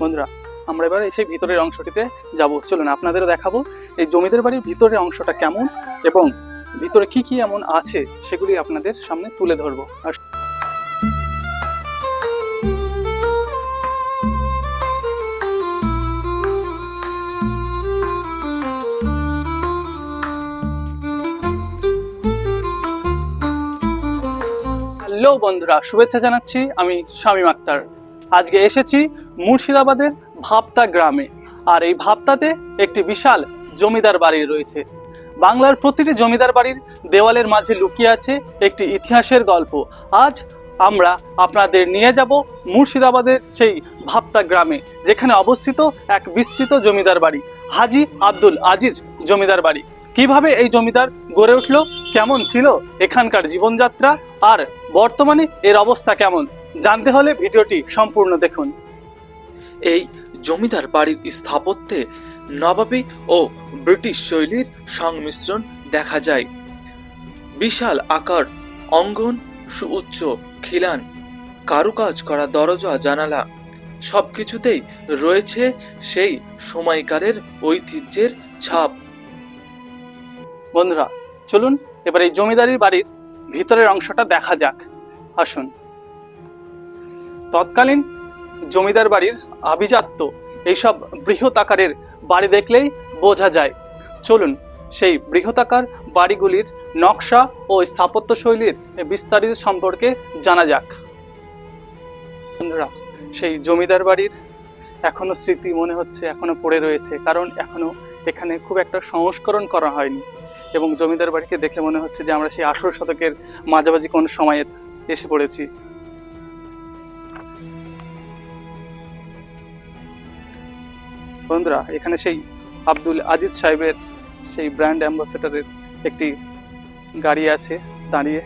বন্ধুরা, আমরা এবার সেই ভিতরের অংশটিতে যাব। চলুন, আপনাদেরও দেখাবো এই জমিদের বাড়ির ভিতরের অংশটা কেমন এবং ভিতরে কি কি এমন আছে সেগুলি আপনাদের সামনে তুলে ধরবো। আর হ্যালো বন্ধুরা, শুভেচ্ছা জানাচ্ছি আমি শামীম আক্তার। আজকে এসেছি মুর্শিদাবাদের ভাবতা গ্রামে। আর এই ভাবতাতে একটি বিশাল জমিদার বাড়ি রয়েছে। বাংলার প্রতিটি জমিদার বাড়ির দেওয়ালের মাঝে লুকিয়ে আছে একটি ইতিহাসের গল্প। আজ আমরা আপনাদের নিয়ে যাব মুর্শিদাবাদের সেই ভাবতা গ্রামে, যেখানে অবস্থিত এক বিস্তৃত জমিদার বাড়ি, হাজি আব্দুল আজিজ জমিদার বাড়ি। কীভাবে এই জমিদার গড়ে উঠল? কেমন ছিল এখানকার জীবনযাত্রা? আর বর্তমানে এর অবস্থা কেমন? জানতে হলে ভিডিওটি সম্পূর্ণ দেখুন। এই জমিদার বাড়ির স্থাপত্যে নবাবী ও ব্রিটিশ শৈলীর সংমিশ্রণ দেখা যায়। বিশাল আকার, অঙ্গন, সুউচ্চ খিলান, কারুকাজ করা দরজা, জানালা সবকিছুতেই রয়েছে সেই সময়কারের ঐতিহ্যের ছাপ। বন্ধুরা, চলুন এবার এই জমিদারির বাড়ির ভিতরের অংশটা দেখা যাক। আসুন। তৎকালীন জমিদার বাড়ির আভিজাত্য এইসব বৃহৎ আকারের বাড়ি দেখলেই বোঝা যায়। চলুন সেই বৃহতাকার বাড়িগুলির নকশা ও স্থাপত্য শৈলীর বিস্তারিত সম্পর্কে জানা যাক। বন্ধুরা, সেই জমিদার বাড়ির এখনও স্মৃতি মনে হচ্ছে, এখনও পড়ে রয়েছে, কারণ এখনও এখানে খুব একটা সংস্করণ করা হয়নি। এবং জমিদার বাড়িকে দেখে মনে হচ্ছে যে আমরা সেই আঠেরো শতকের মাঝামাঝি কোন সময়ে এসে পড়েছি। বন্ধুরা, এখানে সেই আব্দুল আজিজ সাহেবের সেই ব্র্যান্ড অ্যাম্বাসেডারের একটি গাড়ি আছে, দাঁড়িয়ে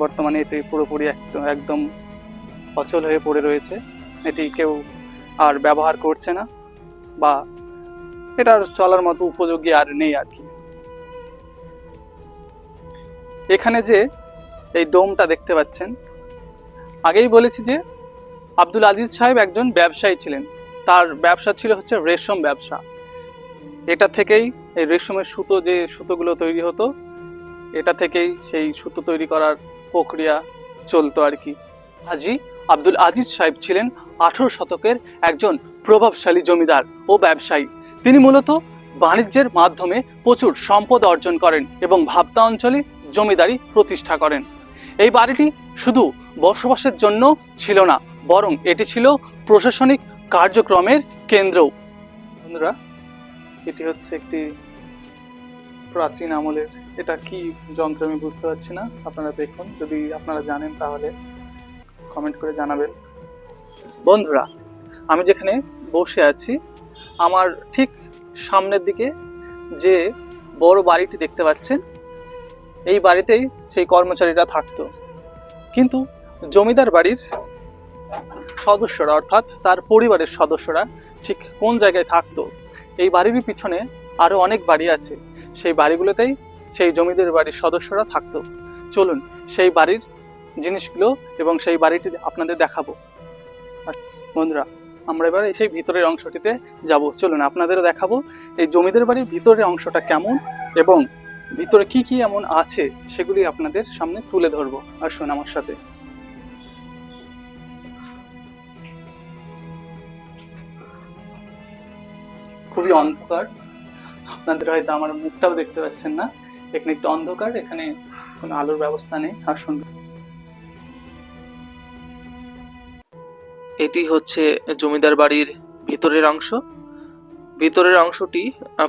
বর্তমানে এটি পুরোপুরি একদম অচল হয়ে পড়ে রয়েছে। এটি কেউ আর ব্যবহার করছে না বা এটার চলার মতো উপযোগী আর নেই আর কি। এখানে যে এই ডোমটা দেখতে পাচ্ছেন, আগেই বলেছি যে আব্দুল আজিজ সাহেব একজন ব্যবসায়ী ছিলেন। তার ব্যবসা ছিল হচ্ছে রেশম ব্যবসা। এটা থেকেই এই রেশমের সুতো যে সুতোগুলো তৈরি হতো, এটা থেকেই সেই সুতো তৈরি করার প্রক্রিয়া চলতো আর কি। হাজি আব্দুল আজিজ সাহেব ছিলেন আঠেরো শতকের একজন প্রভাবশালী জমিদার ও ব্যবসায়ী। তিনি মূলত বাণিজ্যের মাধ্যমে প্রচুর সম্পদ অর্জন করেন এবং ভাবতা অঞ্চলে জমিদারি প্রতিষ্ঠা করেন। এই বাড়িটি শুধু বসবাসের জন্য ছিল না, বরং এটি ছিল প্রশাসনিক কার্যক্রমের কেন্দ্রও। বন্ধুরা, এটি হচ্ছে একটি প্রাচীন আমলের, এটা কি যন্ত্র আমি বুঝতে পারছি না। আপনারা দেখুন, যদি আপনারা জানেন তাহলে কমেন্ট করে জানাবেন। বন্ধুরা, আমি যেখানে বসে আছি, আমার ঠিক সামনের দিকে যে বড় বাড়িটি দেখতে পাচ্ছেন এই বাড়িতেই সেই কর্মচারীরা থাকতো। কিন্তু জমিদার বাড়ির সদস্যরা, অর্থাৎ তার পরিবারের সদস্যরা ঠিক কোন জায়গায় থাকতো, এই বাড়ির পিছনে আরও অনেক বাড়ি আছে। সেই বাড়িগুলোতেই সেই জমিদার বাড়ির সদস্যরা থাকতো। চলুন সেই বাড়ির জিনিসগুলো এবং সেই বাড়িটি আপনাদের দেখাবো। বন্ধুরা, আমরা এবার সেই ভিতরের অংশটিতে যাব। চলুন আপনাদেরও দেখাবো এই জমিদার বাড়ির ভিতরের অংশটা কেমন এবং ভিতরে কি কি এমন আছে সেগুলি আপনাদের সামনে তুলে ধরবো। আসুন আমার সাথে। খুবই অন্ধকার। আপনাদের হয়তো আমার মুখটাও দেখতে পাচ্ছেন না। এখানে একটু অন্ধকার, এখানে কোনো আলোর ব্যবস্থা নেই। আসুন। এটি হচ্ছে জমিদার বাড়ির ভিতরের অংশ। ভিতরের অংশটি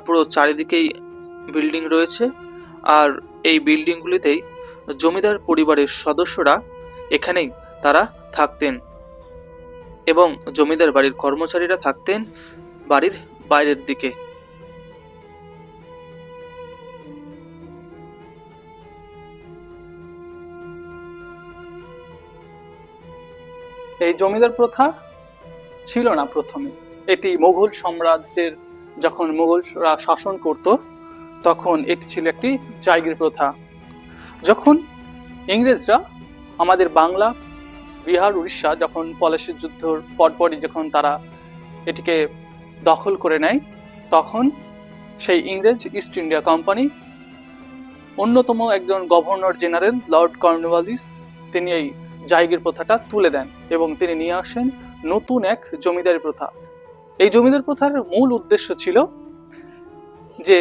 পুরো চারিদিকেই বিল্ডিং রয়েছে। আর এই বিল্ডিংগুলিতেই জমিদার পরিবারের সদস্যরা এখানেই তারা থাকতেন এবং জমিদার বাড়ির কর্মচারীরা থাকতেন বাড়ির বাইরের দিকে। এই জমিদার প্রথা ছিল না প্রথমে। এটি মুঘল সাম্রাজ্যের যখন মুঘলরা শাসন করত তখন এটি ছিল একটি জায়গির প্রথা। যখন ইংরেজরা আমাদের বাংলা, বিহার, উড়িষ্যা যখন পলাশির যুদ্ধর পরপরই যখন তারা এটিকে দখল করে নেয়, তখন সেই ইংরেজ ইস্ট ইন্ডিয়া কোম্পানি, অন্যতম একজন গভর্নর জেনারেল লর্ড কর্নওয়ালিস, তিনি এই জায়গির প্রথাটা তুলে দেন এবং তিনি নিয়ে আসেন নতুন এক জমিদারি প্রথা। এই জমিদার প্রথার মূল উদ্দেশ্য ছিল যে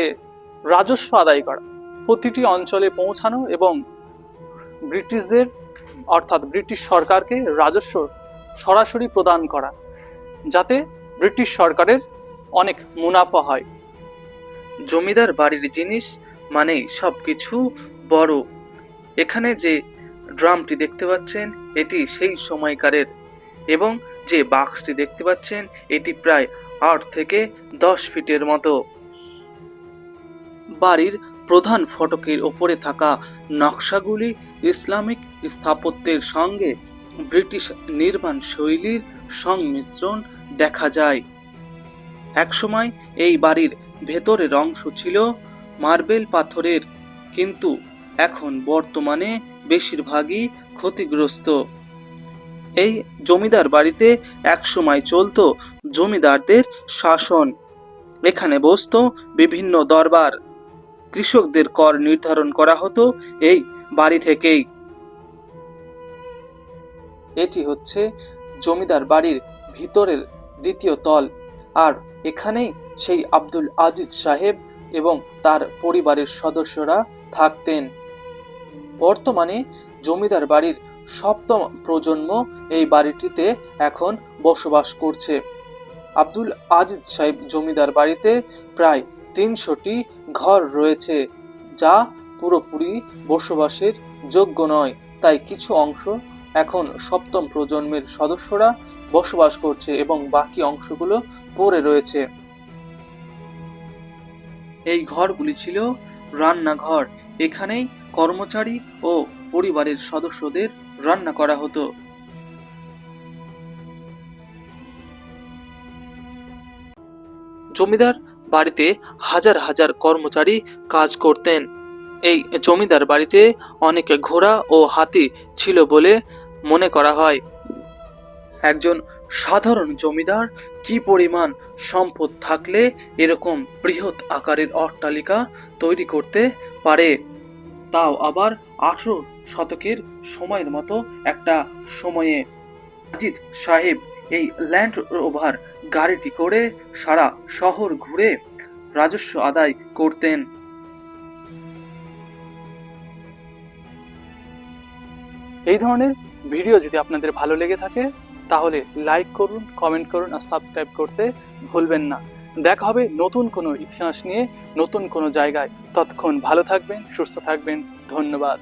রাজস্ব আদায় করা। প্রতিটি অঞ্চলে পৌঁছানো এবং ব্রিটিশদের, অর্থাৎ ব্রিটিশ সরকারকে রাজস্ব সরাসরি প্রদান করা, যাতে ব্রিটিশ সরকারের অনেক মুনাফা হয়। জমিদার বাড়ির জিনিস মানেই সব কিছু বড়। এখানে যে ড্রামটি দেখতে পাচ্ছেন, এটি সেই সময়কারের এবং যে বাক্সটি দেখতে পাচ্ছেন, এটি প্রায় আট থেকে দশ ফিটের মতো। বাড়ির প্রধান ফটকের ওপরে থাকা নকশাগুলি ইসলামিক স্থাপত্যের সঙ্গে ব্রিটিশ নির্মাণ শৈলীর সংমিশ্রণ দেখা যায়। একসময় এই বাড়ির ভেতরের অংশ ছিল মার্বেল পাথরের, কিন্তু এখন বর্তমানে বেশিরভাগই ক্ষতিগ্রস্ত। এই জমিদার বাড়িতে একসময় চলত জমিদারদের শাসন। এখানে বসতো বিভিন্ন দরবার। কৃষকদের কর নির্ধারণ করা হতো এই বাড়ি থেকেই। এটি হচ্ছে জমিদার বাড়ির ভিতরের দ্বিতীয় তল। আর এখানেই সেই আব্দুল আজিজ সাহেব এবং তার পরিবারের সদস্যরা থাকতেন। বর্তমানে জমিদার বাড়ির সপ্তম প্রজন্ম এই বাড়িটিতে এখন বসবাস করছে। আব্দুল আজিজ সাহেব জমিদার বাড়িতে প্রায় তিনশোটি ঘর রয়েছে, যা পুরোপুরি বসবাসের যোগ্য নয়। তাই কিছু অংশ এখন সপ্তম প্রজন্মের সদস্যরা বসবাস করছে এবং বাকি অংশগুলো পড়ে রয়েছে। এই ঘরগুলি ছিল রান্নাঘর। এখানেই কর্মচারী ও পরিবারের সদস্যদের রান্না করা হতো। জমিদার বাড়িতে হাজার হাজার কর্মচারী কাজ করতেন। এই জমিদার বাড়িতে অনেক ঘোড়া ও হাতি ছিল বলে মনে করা হয়। একজন সাধারণ জমিদার কি পরিমাণ সম্পদ থাকলে এরকম বৃহৎ আকারের অট্টালিকা তৈরি করতে পারে? তাও আবার আঠেরো শতকের সময়ের মতো একটা সময়ে। আজিজ সাহেব এই ল্যান্ড রোভার গাড়িটি করে সারা শহর ঘুরে রাজস্ব আদায় করতেন। এই ধরনের ভিডিও যদি আপনাদের ভালো লেগে থাকে, তাহলে লাইক করুন কমেন্ট করুন আর সাবস্ক্রাইব করতে ভুলবেন না। দেখা হবে নতুন কোনো ইতিহাস নিয়ে, নতুন কোনো জায়গায়। ততক্ষণ ভালো থাকবেন, সুস্থ থাকবেন। ধন্যবাদ।